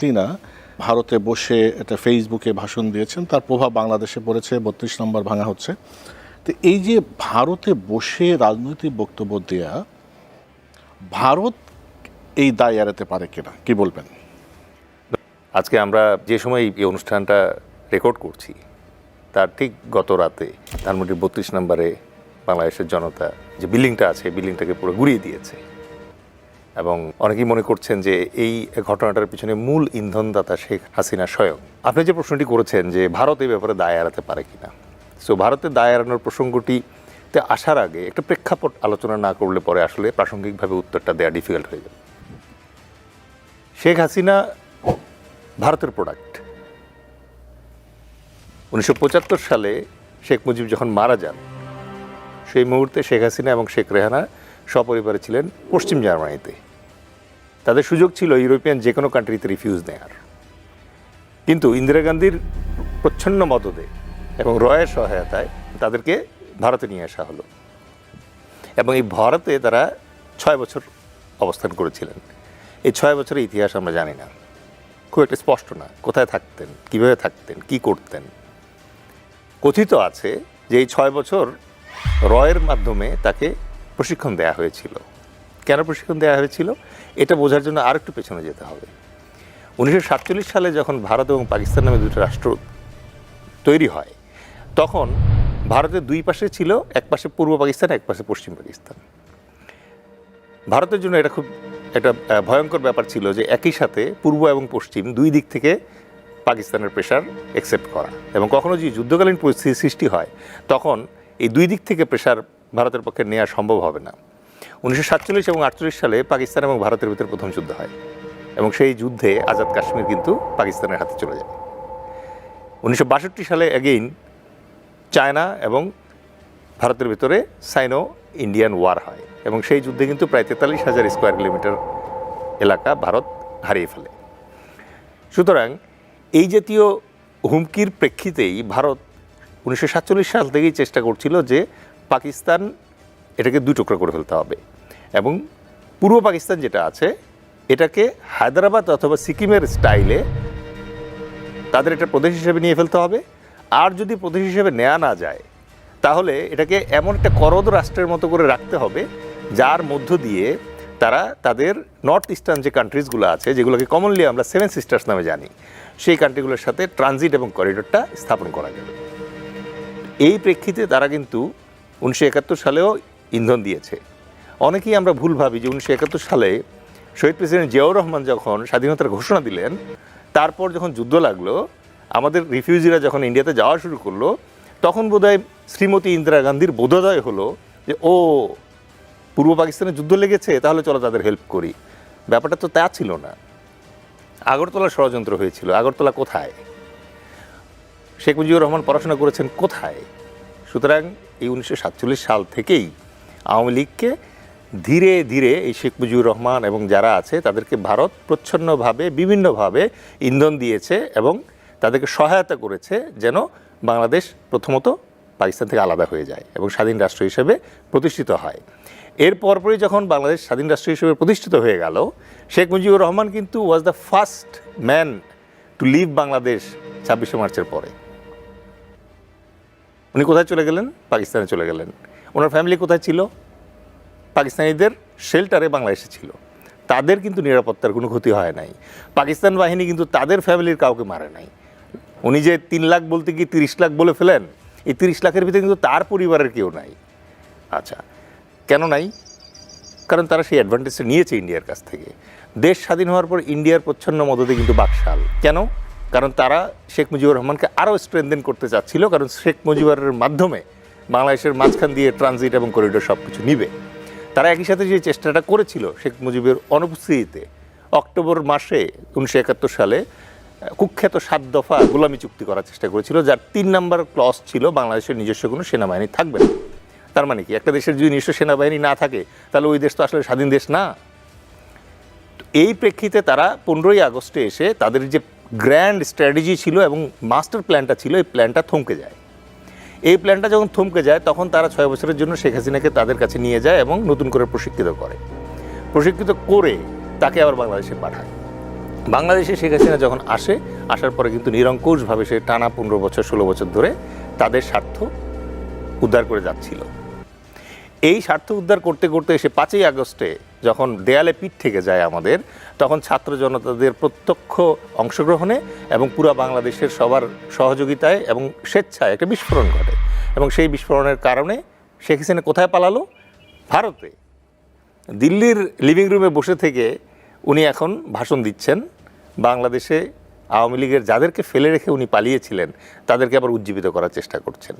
যে ভারতে বসে এটা ফেসবুকে ভাষণ দিয়েছেন তার প্রভাব বাংলাদেশে পড়েছে বত্রিশ নম্বর ভাঙা হচ্ছে। তো এই যে ভারতে বসে রাজনৈতিক বক্তব্য দেয়া ভারত এই দায় এড়াতে পারে কিনা কি বলবেন? আজকে আমরা যে সময় এই অনুষ্ঠানটা রেকর্ড করছি তার ঠিক গত রাতে ধানমন্ডির বত্রিশ নম্বরে বাংলাদেশের জনতা যে বিল্ডিংটা আছে বিল্ডিংটাকে পুরো গুড়িয়ে দিয়েছে। এবং অনেকেই মনে করছেন যে এই ঘটনাটার পিছনে মূল ইন্ধনদাতা শেখ হাসিনা স্বয়ং। আপনি যে প্রশ্নটি করেছেন যে ভারত এই ব্যাপারে দায় এড়াতে পারে কিনা। সো ভারতে দায় এড়ানোর প্রসঙ্গটিতে আসার আগে একটা প্রেক্ষাপট আলোচনা না করলে পরে আসলে প্রাসঙ্গিকভাবে উত্তরটা দেওয়া ডিফিকাল্ট হয়ে যাবে। শেখ হাসিনা ভারতের প্রোডাক্ট উনিশশো পঁচাত্তর সালে শেখ মুজিব যখন মারা যান, সেই মুহূর্তে শেখ হাসিনা এবং শেখ রেহানা সপরিবারে ছিলেন পশ্চিম জার্মানিতে। তাদের সুযোগ ছিল ইউরোপিয়ান যে কোনো কান্ট্রিতে রিফিউজ নেওয়ার কিন্তু ইন্দিরা গান্ধীর প্রচ্ছন্ন মদদে এবং রয়ের সহায়তায় তাদেরকে ভারতে নিয়ে আসা হলো এবং এই ভারতে তারা ছয় বছর অবস্থান করেছিলেন। এই ছয় বছরের ইতিহাস আমরা জানি না। খুব একটা স্পষ্ট না। কোথায় থাকতেন? কীভাবে থাকতেন? কি করতেন? কথিত আছে যে এই ছয় বছর রয়ের মাধ্যমে তাকে প্রশিক্ষণ দেওয়া হয়েছিল। কেন প্রশিক্ষণ দেওয়া হয়েছিল? এটা বোঝার জন্য আরেকটু পেছনে যেতে হবে। উনিশশো সাতচল্লিশ সালে যখন ভারত এবং পাকিস্তান নামে দুটো রাষ্ট্র তৈরি হয়, তখন ভারতের দুই পাশে ছিল এক পাশে পূর্ব পাকিস্তান, এক পাশে পশ্চিম পাকিস্তান। ভারতের জন্য এটা খুব একটা ভয়ঙ্কর ব্যাপার ছিল যে একই সাথে পূর্ব এবং পশ্চিম দুই দিক থেকে পাকিস্তানের প্রেশার একসেপ্ট করা। এবং কখনো যদি যুদ্ধকালীন পরিস্থিতি সৃষ্টি হয়, তখন এই দুই দিক থেকে প্রেশার ভারতের পক্ষে নেওয়া সম্ভব হবে না। উনিশশো সাতচল্লিশ এবং আটচল্লিশ সালে পাকিস্তান এবং ভারতের ভিতরে প্রথম যুদ্ধ হয় এবং সেই যুদ্ধে আজাদ কাশ্মীর কিন্তু পাকিস্তানের হাতে চলে যায়। উনিশশো বাষট্টি সালে অ্যাগেইন চায়না এবং ভারতের ভিতরে সাইনো ইন্ডিয়ান ওয়ার হয় এবং সেই যুদ্ধে কিন্তু প্রায় তেতাল্লিশ হাজার স্কোয়ার কিলোমিটার এলাকা ভারত হারিয়ে ফেলে। সুতরাং এই জাতীয় হুমকির প্রেক্ষিতেই ভারত উনিশশো সাতচল্লিশ সাল থেকেই চেষ্টা করছিল যে পাকিস্তান এটাকে দুই টুকরো করে ফেলতে হবে এবং পূর্ব পাকিস্তান যেটা আছে, এটাকে হায়দ্রাবাদ অথবা সিকিমের স্টাইলে তাদের একটা প্রদেশ হিসেবে নিয়ে ফেলতে হবে। আর যদি প্রদেশ হিসেবে নেওয়া না যায়, তাহলে এটাকে এমন একটা করদ রাষ্ট্রের মতো করে রাখতে হবে, যার মধ্য দিয়ে তারা তাদের নর্থ ইস্টার্ন যে কান্ট্রিজগুলো আছে, যেগুলোকে কমনলি আমরা সেভেন সিস্টার্স নামে জানি, সেই কান্ট্রিগুলোর সাথে ট্রানজিট এবং করিডোরটা স্থাপন করা যাবে এই প্রেক্ষিতে তারা কিন্তু উনিশশো একাত্তর সালেও ইন্ধন দিয়েছে। অনেকেই আমরা ভুল ভাবি যে উনিশশো একাত্তর সালে শহীদ প্রেসিডেন্ট জিয়াউর রহমান যখন স্বাধীনতার ঘোষণা দিলেন, তারপর যখন যুদ্ধ লাগল, আমাদের রিফিউজিরা যখন ইন্ডিয়াতে যাওয়া শুরু করল, তখন বোধহয় শ্রীমতী ইন্দিরা গান্ধীর বোধোদয় হলো যে, ও পূর্ব পাকিস্তানে যুদ্ধ লেগেছে, তাহলে চলো তাদের হেল্প করি। ব্যাপারটা তো তা ছিল না। আগরতলা ষড়যন্ত্র হয়েছিল। আগরতলা কোথায়? শেখ মুজিবুর রহমান পড়াশোনা করেছেন কোথায়? সুতরাং এই উনিশশো সাতচল্লিশ সাল থেকেই আওয়ামী লীগকে ধীরে ধীরে এই শেখ মুজিবুর রহমান এবং যারা আছে, তাদেরকে ভারত প্রচ্ছন্নভাবে, বিভিন্নভাবে ইন্ধন দিয়েছে এবং তাদেরকে সহায়তা করেছে যেন বাংলাদেশ প্রথমত পাকিস্তান থেকে আলাদা হয়ে যায় এবং স্বাধীন রাষ্ট্র হিসেবে প্রতিষ্ঠিত হয়। এর পরপরই যখন বাংলাদেশ স্বাধীন রাষ্ট্র হিসেবে প্রতিষ্ঠিত হয়ে গেল, শেখ মুজিবুর রহমান কিন্তু was the first man to leave Bangladesh ছাব্বিশে মার্চের পরে। উনি কোথায় চলে গেলেন? পাকিস্তানে চলে গেলেন। ওনার ফ্যামিলি কোথায় ছিল? পাকিস্তানিদের শেল্টারে বাংলাদেশে ছিল। তাদের কিন্তু নিরাপত্তার কোনো ক্ষতি হয় নাই। পাকিস্তান বাহিনী কিন্তু তাদের ফ্যামিলির কাউকে মারে নাই। উনি যে তিন লাখ বলতে কি তিরিশ লাখ বলে ফেলেন? এই তিরিশ লাখের ভিতরে কিন্তু তার পরিবারের কেউ নাই। আচ্ছা কেন নাই? কারণ তারা সেই অ্যাডভান্টেজটা নিয়েছে ইন্ডিয়ার কাছ থেকে। দেশ স্বাধীন হওয়ার পর ইন্ডিয়ার প্রচ্ছন্ন মদতে কিন্তু বাকশাল। কেন? কারণ তারা শেখ মুজিবুর রহমানকে আরও স্ট্রেনদেন করতে চাচ্ছিল, কারণ শেখ মুজিবুরের মাধ্যমে বাংলাদেশের মাঝখান দিয়ে ট্রানজিট এবং করিডোর সব কিছু নিবে। তারা একই সাথে যে চেষ্টাটা করেছিল শেখ মুজিবের অনুপস্থিতিতে, অক্টোবর মাসে উনিশশো একাত্তর সালে, কুখ্যাত সাত দফা গোলামি চুক্তি করার চেষ্টা করেছিল, যার তিন নম্বর ক্লস ছিল বাংলাদেশের নিজস্ব কোনো সেনাবাহিনী থাকবে না। তার মানে কি? একটা দেশের যদি নিজস্ব সেনাবাহিনী না থাকে, তাহলে ওই দেশ তো আসলে স্বাধীন দেশ না। এই প্রেক্ষিতে তারা পনেরোই আগস্টে এসে তাদের যে গ্র্যান্ড স্ট্র্যাটেজি ছিল এবং মাস্টার প্ল্যানটা ছিল, এই প্ল্যানটা থমকে যায়। এই প্ল্যানটা যখন থমকে যায়, তখন তারা ছয় বছরের জন্য শেখ হাসিনাকে তাদের কাছে নিয়ে যায় এবং নতুন করে প্রশিক্ষিত করে। প্রশিক্ষিত করে তাকে আবার বাংলাদেশে পাঠায়। বাংলাদেশে শেখ হাসিনা যখন আসে, আসার পরে কিন্তু নিরঙ্কুশভাবে সে টানা পনেরো বছর, ষোলো বছর ধরে তাদের স্বার্থ উদ্ধার করে যাচ্ছিল। এই স্বার্থ উদ্ধার করতে করতে এসে পাঁচই আগস্টে যখন দেয়ালে পিঠ থেকে যায় আমাদের, তখন ছাত্র জনতাদের প্রত্যক্ষ অংশগ্রহণে এবং পুরা বাংলাদেশের সবার সহযোগিতায় এবং স্বেচ্ছায় একটা বিস্ফোরণ ঘটে। এবং সেই বিস্ফোরণের কারণে শেখ হাসিনা কোথায় পালালো? ভারতে। দিল্লির লিভিং রুমে বসে থেকে উনি এখন ভাষণ দিচ্ছেন। বাংলাদেশে আওয়ামী লীগের যাদেরকে ফেলে রেখে উনি পালিয়েছিলেন, তাদেরকে আবার উজ্জীবিত করার চেষ্টা করছেন।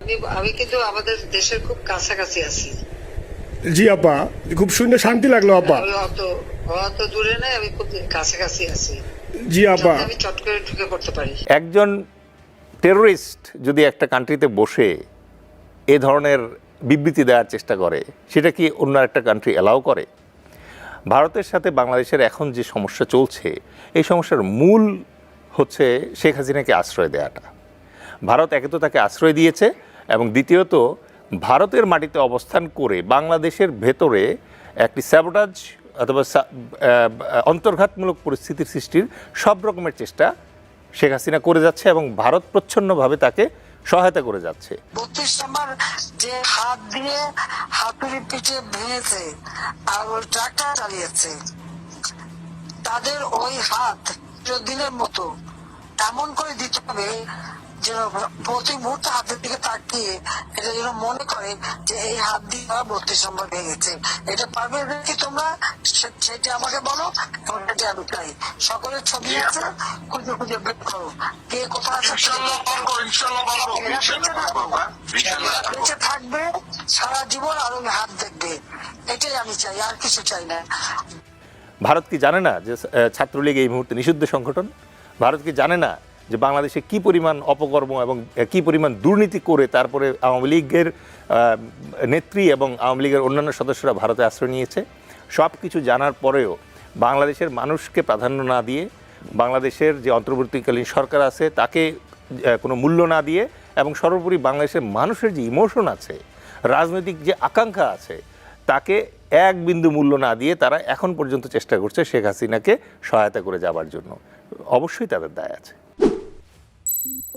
আমি- কিন্তু আমাদের দেশের খুব কাছাকাছি আছি। জি আপা। খুব শুনে শান্তি লাগল আপা। অত অত দূরে নাই আমি খুব কাছাকাছি আছি। জি আপা। আমি চট করে ঢুকে পড়তে পারি। একজন টেরোরিস্ট যদি একটা কান্ট্রিতে বসে এ ধরনের বিবৃতি দেওয়ার চেষ্টা করে সেটা কি অন্য একটা কান্ট্রি অ্যালাউ করে? ভারতের সাথে বাংলাদেশের এখন যে সমস্যা চলছে এই সমস্যার মূল হচ্ছে শেখ হাসিনাকে আশ্রয় দেওয়াটা ভারত একে তো তাকে আশ্রয় দিয়েছে দ্বিতীয়ত, ভারতের মাটিতে অবস্থান করে বাংলাদেশের ভেতরে একটি স্যাবোটাজ অথবা অন্তর্ঘাতমূলক পরিস্থিতির সৃষ্টির সব রকমের চেষ্টা শেখ হাসিনা করে যাচ্ছে এবং ভারত প্রচ্ছন্নভাবে তাকে সহায়তা করে যাচ্ছে। বত্রিশ নম্বর যে হাত দিয়ে হাতুড়ি পিঠে ভেঙেছে আর ওই ট্রাক্টর চালিয়েছে, তাদের ওই হাত দিনের মতো এমন করে দিতে হবে যেন প্রতি মুহূর্তে হাতের দিকে তাকিয়ে এটা যেন মনে করে যে এই হাত দিয়ে ওরা বত্রিশ নম্বর ভেঙেছে এটা পারবে কি তোমরা? সেটা আমাকে বলো এবং সেটা আমি চাই। সকলের ছবি আছে খুঁজে খুঁজে বের করো। কে কোথায় আছে বেঁচে বেঁচে থাকবে সারা জীবন আর ওই হাত দেখবে। এটাই আমি চাই আর কিছু চাই না। ভারত কি জানে না যে ছাত্রলীগ এই মুহূর্তে নিষিদ্ধ সংগঠন? ভারত কি জানে না যে বাংলাদেশে কি পরিমাণ অপকর্ম এবং কি পরিমাণ দুর্নীতি করে তারপরে আওয়ামী লীগের নেত্রী এবং আওয়ামী লীগের অন্যান্য সদস্যরা ভারতে আশ্রয় নিয়েছে সব কিছু জানার পরেও বাংলাদেশের মানুষকে প্রাধান্য না দিয়ে বাংলাদেশের যে অন্তর্বর্তীকালীন সরকার আছে তাকে কোনো মূল্য না দিয়ে এবং সর্বোপরি বাংলাদেশের মানুষের যে ইমোশন আছে, রাজনৈতিক যে আকাঙ্ক্ষা আছে, তাকে এক বিন্দু মূল্য না দিয়ে তারা এখন পর্যন্ত চেষ্টা করছে শেখ হাসিনাকে সহায়তা করে যাবার জন্য। অবশ্যই তাদের দায় আছে।